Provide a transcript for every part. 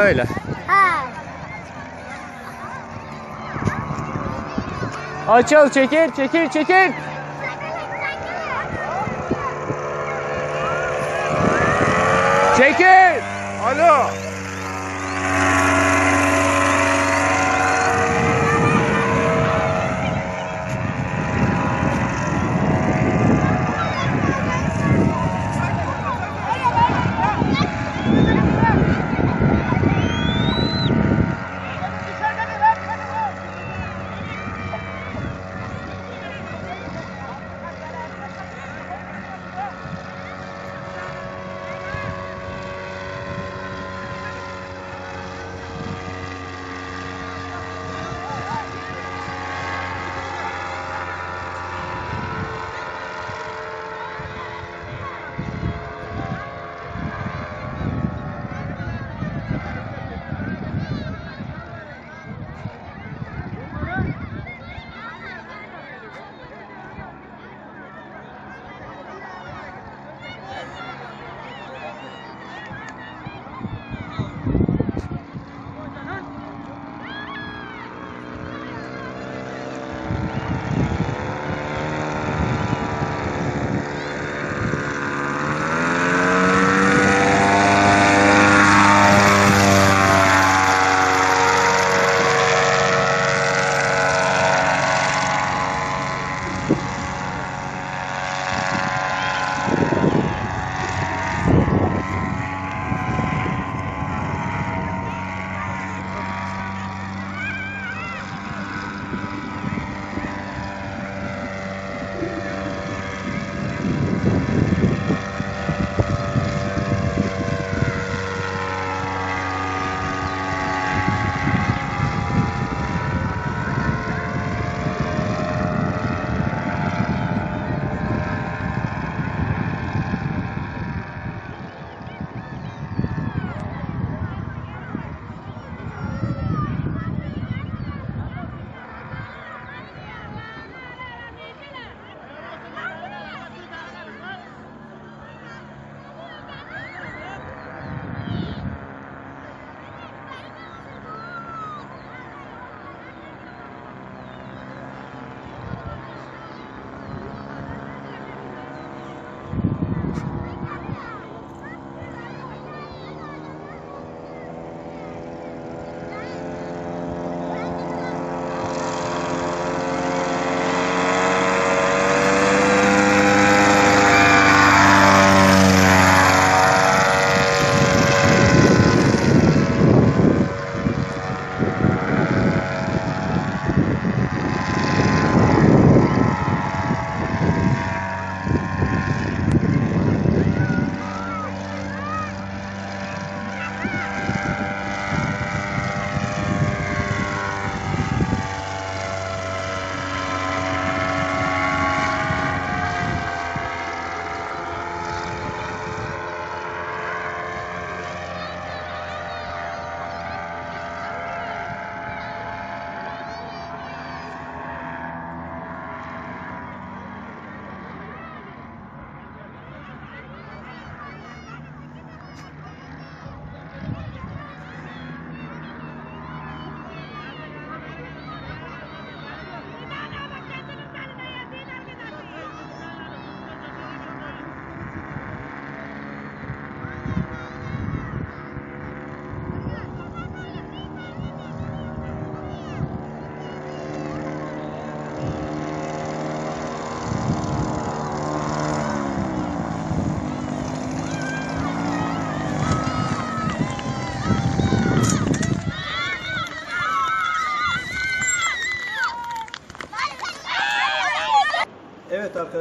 Öyle. He. Açıl çekil çekil çekil. Çekil. Alo.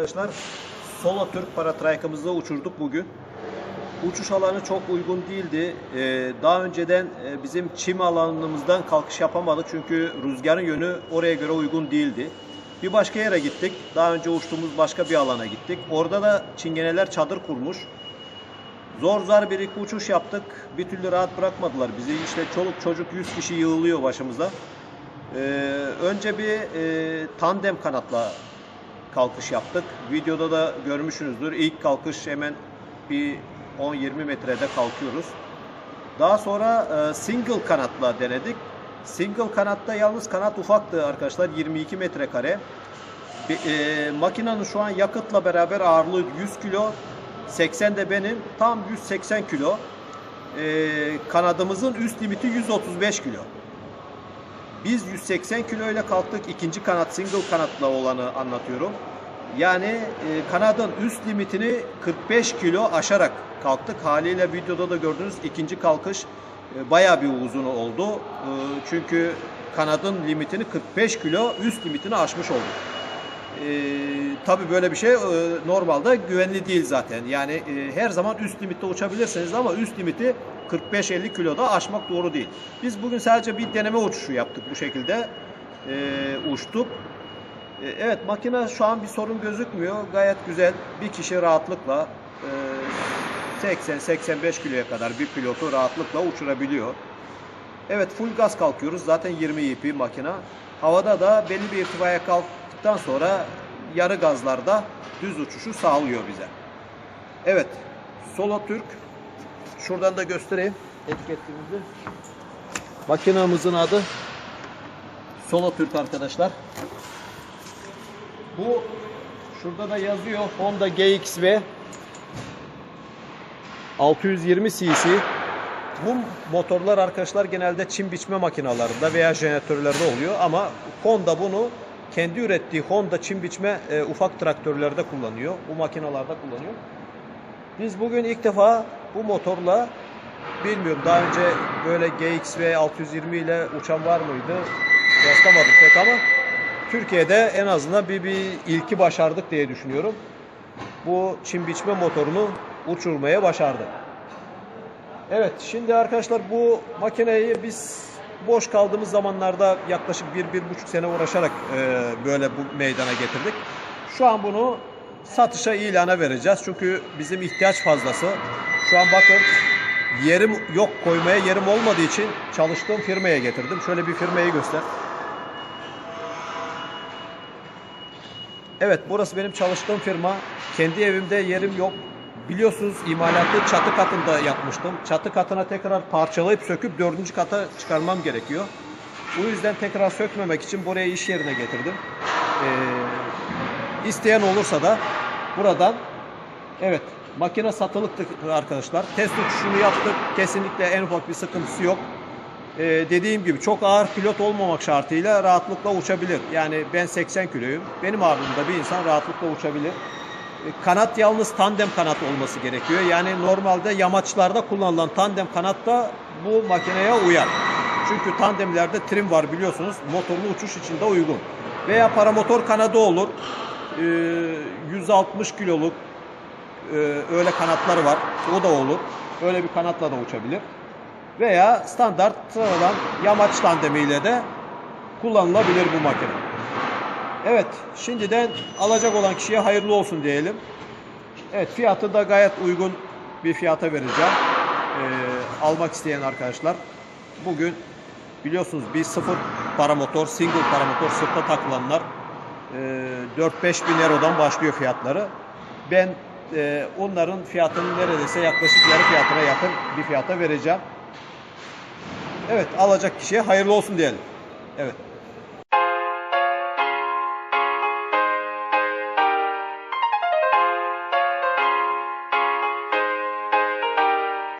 Arkadaşlar, Solo Türk paratraykımızda uçurduk bugün. Uçuş alanı çok uygun değildi. Ee, daha önceden e, bizim çim alanımızdan kalkış yapamadık çünkü rüzgarın yönü oraya göre uygun değildi. Bir başka yere gittik. Daha önce uçtuğumuz başka bir alana gittik. Orada da çingeneler çadır kurmuş. Zor zar bir iki uçuş yaptık. Bir türlü rahat bırakmadılar bizi. İşte çoluk çocuk 100 kişi yığılıyor başımıza. Ee, önce bir e, tandem kanatla kalkış yaptık. Videoda da görmüşsünüzdür. İlk kalkış hemen bir 10-20 metrede kalkıyoruz. Daha sonra e, single kanatla denedik. Single kanatta yalnız kanat ufaktı arkadaşlar 22 metrekare. E, makinenin şu an yakıtla beraber ağırlığı 100 kilo. 80 de benim. Tam 180 kilo. E, kanadımızın üst limiti 135 kilo. Biz 180 kilo ile kalktık. İkinci kanat single kanatla olanı anlatıyorum. Yani e, kanadın üst limitini 45 kilo aşarak kalktık. Haliyle videoda da gördüğünüz ikinci kalkış e, bayağı bir uzun oldu. E, çünkü kanadın limitini 45 kilo üst limitini aşmış olduk. E, tabii böyle bir şey e, normalde güvenli değil zaten. Yani e, her zaman üst limitte uçabilirsiniz ama üst limiti 45-50 kiloda aşmak doğru değil. Biz bugün sadece bir deneme uçuşu yaptık bu şekilde. E, uçtuk. Evet makine şu an bir sorun gözükmüyor. Gayet güzel. Bir kişi rahatlıkla e, 80-85 kiloya kadar bir pilotu rahatlıkla uçurabiliyor. Evet full gaz kalkıyoruz. Zaten 20 ipi makine. Havada da belli bir irtifaya kalktıktan sonra yarı gazlarda düz uçuşu sağlıyor bize. Evet. Solo Türk. Şuradan da göstereyim etiketimizi. Makinamızın adı Solo Türk arkadaşlar. Bu şurada da yazıyor Honda GXV 620 cc. Bu motorlar arkadaşlar genelde çim biçme makinalarında veya jeneratörlerde oluyor ama Honda bunu kendi ürettiği Honda çim biçme e, ufak traktörlerde kullanıyor. Bu makinalarda kullanıyor. Biz bugün ilk defa bu motorla bilmiyorum daha önce böyle GXV 620 ile uçan var mıydı? Rastlamadım pek ama Türkiye'de en azından bir, bir ilki başardık diye düşünüyorum. Bu çim biçme motorunu uçurmaya başardık. Evet şimdi arkadaşlar bu makineyi biz boş kaldığımız zamanlarda yaklaşık bir, bir buçuk sene uğraşarak e, böyle bu meydana getirdik. Şu an bunu satışa ilana vereceğiz. Çünkü bizim ihtiyaç fazlası. Şu an bakın yerim yok koymaya yerim olmadığı için çalıştığım firmaya getirdim. Şöyle bir firmayı göster. Evet burası benim çalıştığım firma. Kendi evimde yerim yok. Biliyorsunuz imalatı çatı katında yapmıştım. Çatı katına tekrar parçalayıp söküp dördüncü kata çıkarmam gerekiyor. Bu yüzden tekrar sökmemek için buraya iş yerine getirdim. Ee, isteyen olursa da buradan evet makine satılıktı arkadaşlar. Test uçuşunu yaptık. Kesinlikle en ufak bir sıkıntısı yok. Ee, dediğim gibi çok ağır pilot olmamak şartıyla rahatlıkla uçabilir. Yani ben 80 kiloyum. Benim ağırlığımda bir insan rahatlıkla uçabilir. E, Kanat yalnız tandem kanat olması gerekiyor. Yani normalde yamaçlarda kullanılan tandem kanat da bu makineye uyar. Çünkü tandemlerde trim var biliyorsunuz. Motorlu uçuş için de uygun. Veya paramotor kanadı olur. Ee, 160 kiloluk e, öyle kanatları var. O da olur. Öyle bir kanatla da uçabilir. Veya standart sıradan yamaç tandemiyle de kullanılabilir bu makine. Evet, şimdiden alacak olan kişiye hayırlı olsun diyelim. Evet, fiyatı da gayet uygun bir fiyata vereceğim. Ee, almak isteyen arkadaşlar. Bugün biliyorsunuz bir sıfır paramotor, single paramotor sırtta takılanlar e, 4-5 bin eurodan başlıyor fiyatları. Ben e, onların fiyatını neredeyse yaklaşık yarı fiyatına yakın bir fiyata vereceğim. Evet, alacak kişiye hayırlı olsun diyelim. Evet.